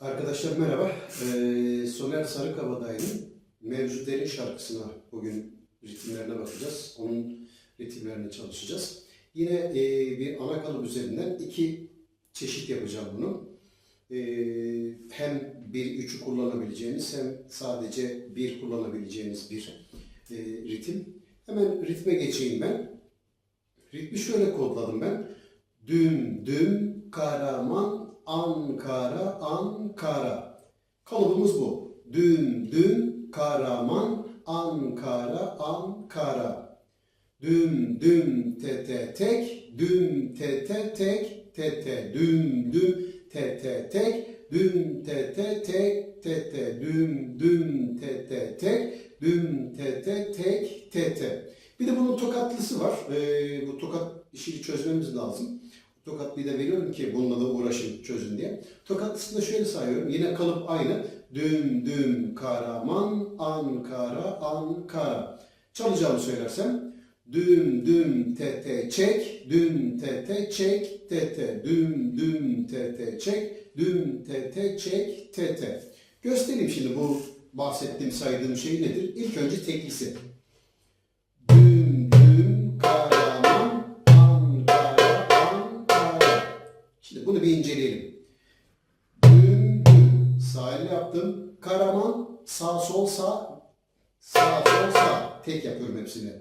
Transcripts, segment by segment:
Arkadaşlar merhaba. Ee, Soner Sarıkabadayı'nın Mevzu Derin şarkısına bugün ritimlerine bakacağız. Onun ritimlerini çalışacağız. Yine e, bir ana kalıp üzerinden iki çeşit yapacağım bunu. Ee, hem bir üçü kullanabileceğiniz hem sadece bir kullanabileceğiniz bir e, ritim. Hemen ritme geçeyim ben. Ritmi şöyle kodladım ben. Düm düm karaman Ankara Ankara. Kalıbımız bu. Düm düm karaman Ankara Ankara. Düm düm tete tek düm tete tek tete düm düm tete tek düm tete tek tete düm düm tete tek düm tete tek tete. Bir de bunun tokatlısı var. Ee, bu tokat işini çözmemiz lazım. Tokatlıyı da veriyorum ki bununla da uğraşın çözün diye. Tokatlısını şöyle sayıyorum. Yine kalıp aynı. Düm düm karaman Ankara Ankara. Çalacağımı söylersem. Düm düm tete çek, düm tete çek tete, düm düm tete çek, düm tete çek tete. Göstereyim şimdi bu bahsettiğim saydığım şey nedir? İlk önce teklisi. Elle yaptım. Karaman sağ sol sağ sağ sol sağ. Tek yapıyorum hepsini.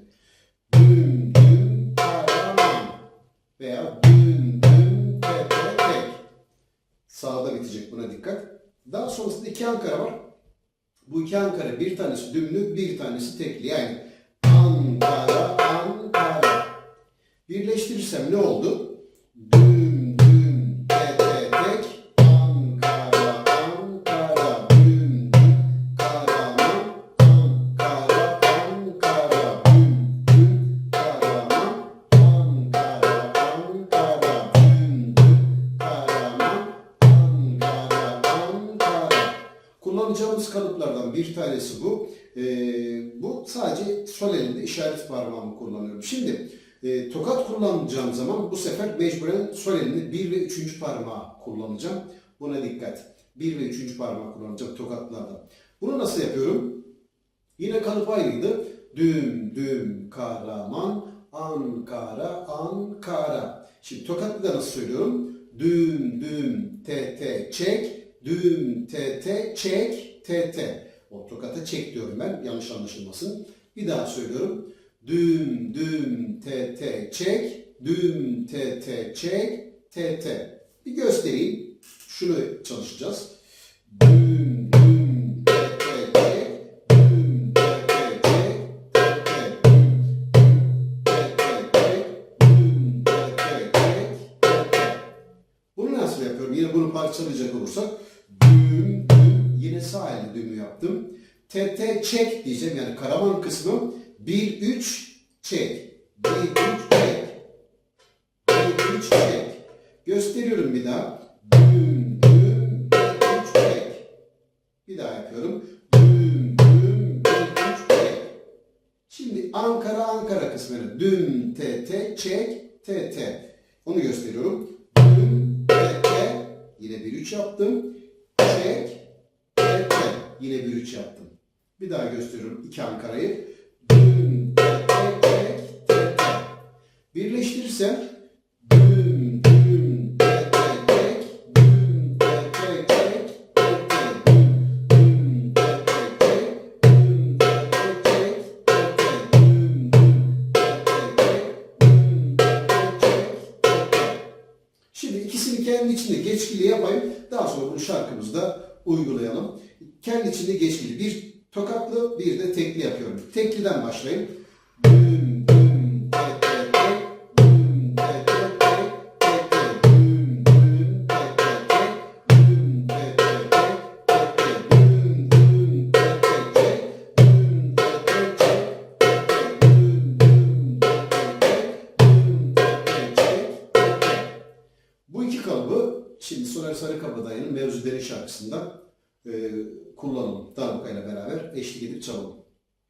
Düm düm karaman veya düm düm tepe tek. Sağda bitecek buna dikkat. Daha sonrasında iki Ankara var. Bu iki Ankara bir tanesi dümlü bir tanesi tekli yani Ankara Ankara. Birleştirirsem ne oldu? Kullanacağımız kalıplardan bir tanesi bu. Ee, bu sadece sol elinde işaret parmağımı kullanıyorum. Şimdi e, tokat kullanacağım zaman bu sefer mecburen sol elinde bir ve üçüncü parmağı kullanacağım. Buna dikkat. Bir ve üçüncü parmağı kullanacağım tokatlarda. Bunu nasıl yapıyorum? Yine kalıp aynıydı. Düm düm karaman Ankara Ankara. Şimdi tokatlı da nasıl söylüyorum? Düm düm tete çek düm tete çek tete. O tokata çek diyorum ben yanlış anlaşılmasın. Bir daha söylüyorum. Düm düm tete çek düm tete çek tete. Bir göstereyim. Şunu çalışacağız. Düm düm tete çek düm tete çek tete düm tete çek düm tete çek tete. Bunu nasıl yapıyorum? Yine bunu parçalayacak olursak düm düm yine sağ elle düğümü yaptım. Tete çek diyeceğim yani karaman kısmı 1 3 çek. 1 3 çek. 1 3 çek. Gösteriyorum bir daha. Düm düm 1 3 çek. Bir daha yapıyorum. Düm düm 1 3 çek. Şimdi Ankara Ankara kısmını düm tete çek tete. Onu gösteriyorum. Düm tete yine bir üç yaptım. Çek tete yine bir üç yaptım. Bir daha gösteriyorum iki Ankara'yı. Düm tete çek tete. Birleştirirsem kendi içinde geçkili yapayım. Daha sonra bunu şarkımızda uygulayalım. Kendi içinde geçkili. Bir tokatlı bir de tekli yapıyorum. Tekliden başlayayım. Düm bu iki kalıbı şimdi Soner Sarıkabadayı'nın Mevzu Derin şarkısında e, kullanalım. Darbukayla beraber eşlik edip çalalım.